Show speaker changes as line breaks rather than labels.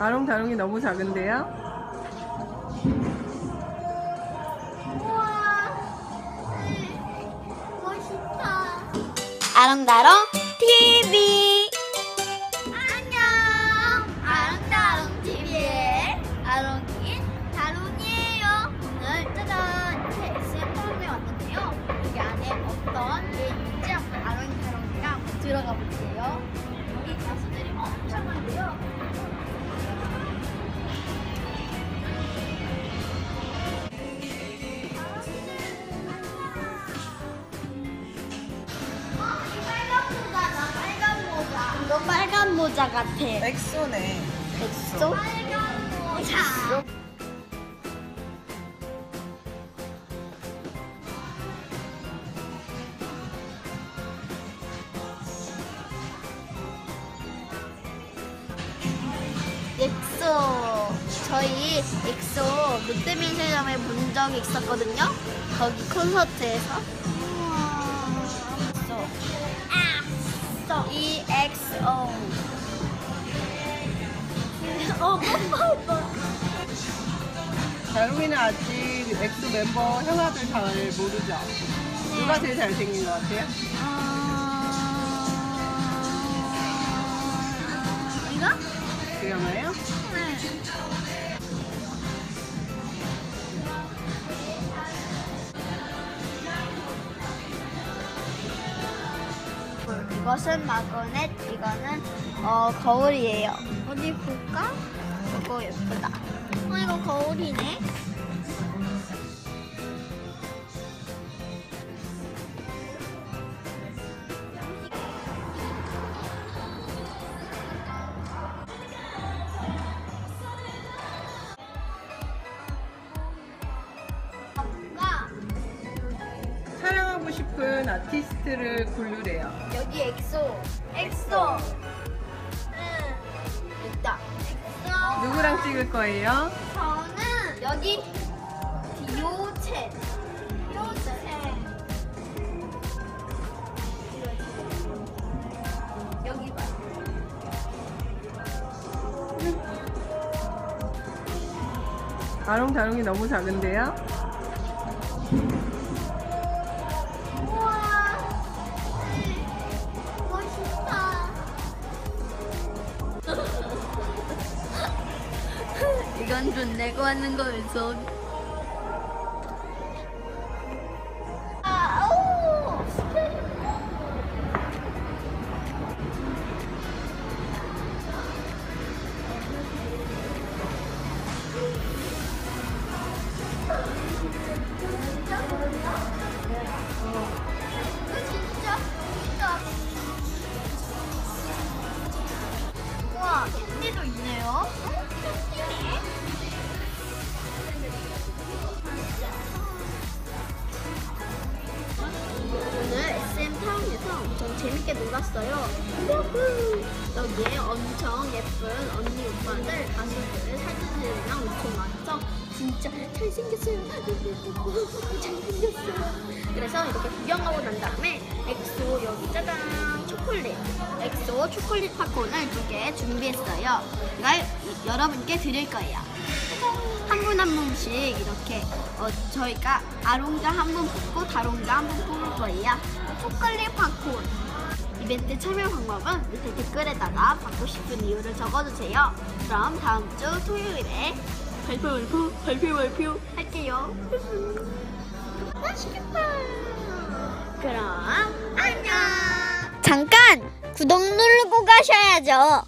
아롱다롱이 너무 작은데요?
우와. 멋있다.
아롱다롱
모자
같아.
엑소네.
엑소?
빨간 모자.
엑소. 저희 엑소 롯데미술점에 본 적이 있었거든요? 거기 콘서트에서. 엑소. EXO 어
다롱이는 아직 엑소 멤버 형아들 잘 모르죠? 누가 제일 잘생긴 것 같아요?
이거?
기억나요?
이것은 마그넷, 이거는 어, 거울이에요. 어디 볼까? 이거 예쁘다. 어, 이거 거울이네.
사랑하고 싶은 아티스트를 고르래요.
여기 엑소.
엑소.
있다.
찍을 거예요?
저는 여기 디오체. 디오체. 여기 봐.
아롱다롱이 너무 작은데요?
돈 내고 하는 거면서 캔디도 있네요. 엄청 재밌게 놀았어요. 여기에 엄청 예쁜 언니 오빠들 가수들 사진들이랑 엄청 많죠. 진짜 잘생겼어요. 잘생겼어요. 그래서 이렇게 구경하고 난 다음에 엑소 여기 짜잔 초콜릿 엑소 초콜릿 팝콘을 두 개 준비했어요. 이걸 여러분께 드릴 거예요. 한 분 한 분씩 이렇게 어, 저희가 아롱자 한 분 뽑고 다롱자 한 분 뽑을 거예요. 초콜릿 팝콘 이벤트 참여 방법은 밑에 댓글에다가 받고 싶은 이유를 적어주세요. 그럼 다음 주 토요일에 발표 발표 발표 발표 할게요. 맛있겠다. 그럼 안녕. 잠깐 구독 누르고 가셔야죠.